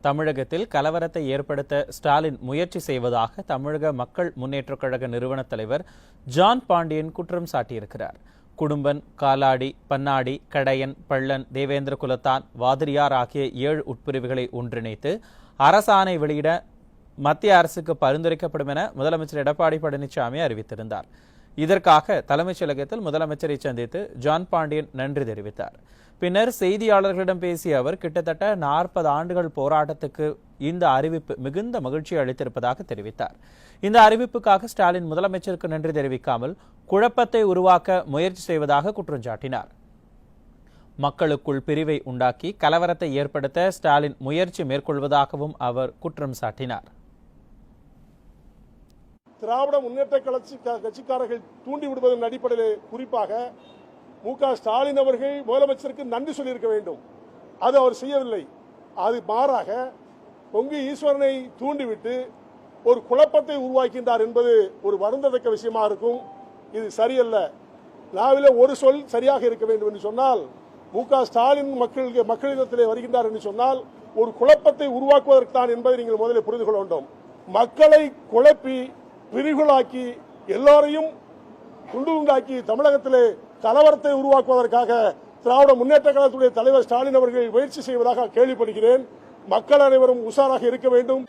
தமிழகத்தில் கலவரத்தை ஏற்படுத்த ஸ்டாலின் முயற்சி செய்வதாக தமிழக மக்கள் முன்னேற்றக் கழக நிறுவன தலைவர் ஜான் பாண்டியன் குற்றம் சாட்டியிருக்கிறார். குடும்பன் காலாடி பன்னாடி கடையன் பள்ளன் தேவேந்திர குலத்தான் வாதிரியார் ஆகிய ஏழு உட்பிரிவுகளை ஒன்றிணைத்து அரசாணை வெளியிட மத்திய அரசுக்கு பரிந்துரைக்கப்படும் என முதலமைச்சர் எடப்பாடி பழனிசாமி அறிவித்திருந்தார். இதற்காக தலைமைச் செயலகத்தில் முதலமைச்சரை சந்தித்து ஜான் பாண்டியன் நன்றி தெரிவித்தார். பின்னர் செய்தியாளர்களிடம் பேசிய அவர் கிட்டத்தட்ட நாற்பது ஆண்டுகள் போராட்டத்துக்கு இந்த அறிவிப்பு மிகுந்த மகிழ்ச்சி அளித்திருப்பதாக தெரிவித்தார். இந்த அறிவிப்புக்காக ஸ்டாலின் முதலமைச்சருக்கு நன்றி தெரிவிக்காமல் குழப்பத்தை உருவாக்க முயற்சி செய்வதாக குற்றம் சாட்டினார். மக்களுக்குள் பிரிவை உண்டாக்கி கலவரத்தை ஏற்படுத்த ஸ்டாலின் முயற்சி மேற்கொள்வதாகவும் அவர் குற்றம் சாட்டினார். திராவிட முன்னேற்ற கட்சி கட்சிக்காரர்கள் தூண்டி விடுவதன் அடிப்படையில் குறிப்பாக மு க ஸ்டாலின் அவர்கள் முதலமைச்சருக்கு நன்றி சொல்லியிருக்க வேண்டும். அது அவர் செய்யவில்லை. அது மாறாக பொங்கு ஈஸ்வரனை தூண்டிவிட்டு ஒரு குழப்பத்தை உருவாக்கின்றார் என்பது ஒரு வருந்தத்தக்க விஷயமா இருக்கும். இது சரியல்ல. நாவில ஒரு சொல் சரியாக இருக்க வேண்டும் என்று சொன்னால் மு க ஸ்டாலின் மக்கள் மக்களிடத்திலே வருகின்றார் என்று சொன்னால் ஒரு குழப்பத்தை உருவாக்குவதற்கு தான் என்பதை நீங்கள் முதலில் புரிந்து கொள்ள வேண்டும். மக்களை குழப்பி பிரிவுகளாக்கி எல்லாரையும் துண்டு தமிழகத்திலே கலவரத்தை உருவாக்குவதற்காக திராவிட முன்னேற்ற கழகத்துடைய தலைவர் ஸ்டாலின் அவர்கள் முயற்சி செய்வதாக கேள்விப்படுகிறேன். மக்கள் அனைவரும் உஷாராக இருக்க வேண்டும்.